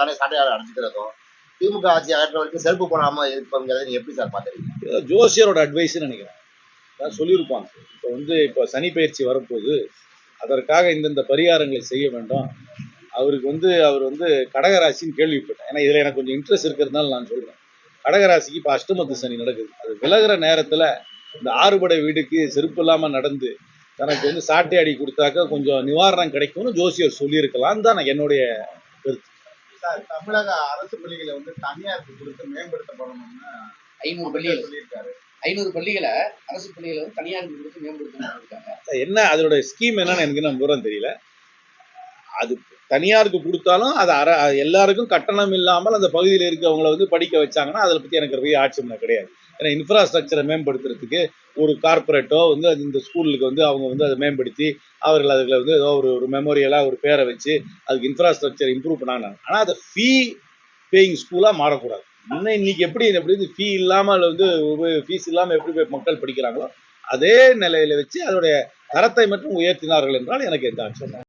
தானே சாட்டையாளர் அடைச்சிக்கிறதும். திமுக ஆட்சி அகற்ற வரைக்கும் செருப்பு போடாமல் இருப்பங்கிறத நீங்கள் எப்படி சார் பார்த்துருக்கீங்க ஜோசியரோட அட்வைஸ்னு நினைக்கிறேன். அதான் சொல்லியிருப்பாங்க. இப்போ வந்து இப்போ சனி பயிற்சி வரப்போகுது. அதற்காக இந்தந்த பரிகாரங்களை செய்ய வேண்டும். அவருக்கு வந்து அவர் வந்து கடகராசின்னு கேள்விப்பட்டேன். ஏன்னா இதில் எனக்கு கொஞ்சம் இன்ட்ரெஸ்ட் இருக்கிறதுனால நான் சொல்கிறேன் கடகராசிக்கு இப்போ அஷ்டமத்து சனி நடக்குது. அது விலகிற நேரத்தில் இந்த ஆறுபடை வீடுக்கு செருப்பு இல்லாமல் நடந்து தனக்கு வந்து சாட்டை அடி கொடுத்தாக்க கொஞ்சம் நிவாரணம் கிடைக்கும்னு ஜோசியர் சொல்லியிருக்கலாம் தான் நான் என்னுடைய கருத்து. தமிழக அரசு பள்ளிகளை வந்து தனியாருக்கு கொடுத்து மேம்படுத்தப்படணும்னு ஐநூறு பள்ளிகள். சொல்லியிருக்காரு. ஐநூறு பள்ளிகளை அரசு பள்ளிகளை வந்து தனியாருக்கு கொடுத்து மேம்படுத்தணும் இருக்காங்க என்ன அதோட ஸ்கீம் என்னன்னு எனக்கு இன்னும் விவரம் தெரியல. அது தனியாருக்கு கொடுத்தாலும் அது அற எல்லாருக்கும் கட்டணம் இல்லாமல் அந்த பகுதியில் இருக்கவங்களை வந்து படிக்க வச்சாங்கன்னா அதை பற்றி எனக்கு பெரிய ஆட்சேபனை கிடையாது. ஏன்னா இன்ஃப்ராஸ்ட்ரக்சரை மேம்படுத்துறதுக்கு ஒரு கார்ப்பரேட்டோ வந்து அது இந்த ஸ்கூலுக்கு வந்து அவங்க வந்து அதை மேம்படுத்தி அவர்கள் அதில் வந்து ஏதோ ஒரு ஒரு மெமோரியலாக ஒரு பேரை வச்சு அதுக்கு இன்ஃப்ராஸ்ட்ரக்சர் இம்ப்ரூவ் பண்ணாங்க. ஆனால் அதை ஃபீ பேயிங் ஸ்கூலாக மாறக்கூடாது. இன்னும் இன்னைக்கு எப்படி எப்படி ஃபீ இல்லாமல் வந்து ஃபீஸ் இல்லாமல் எப்படி போய் மக்கள் படிக்கிறாங்களோ அதே நிலையில வச்சு அதோடைய தரத்தை மட்டும் உயர்த்தினார்கள் என்றால் எனக்கு எந்த ஆட்சேபம்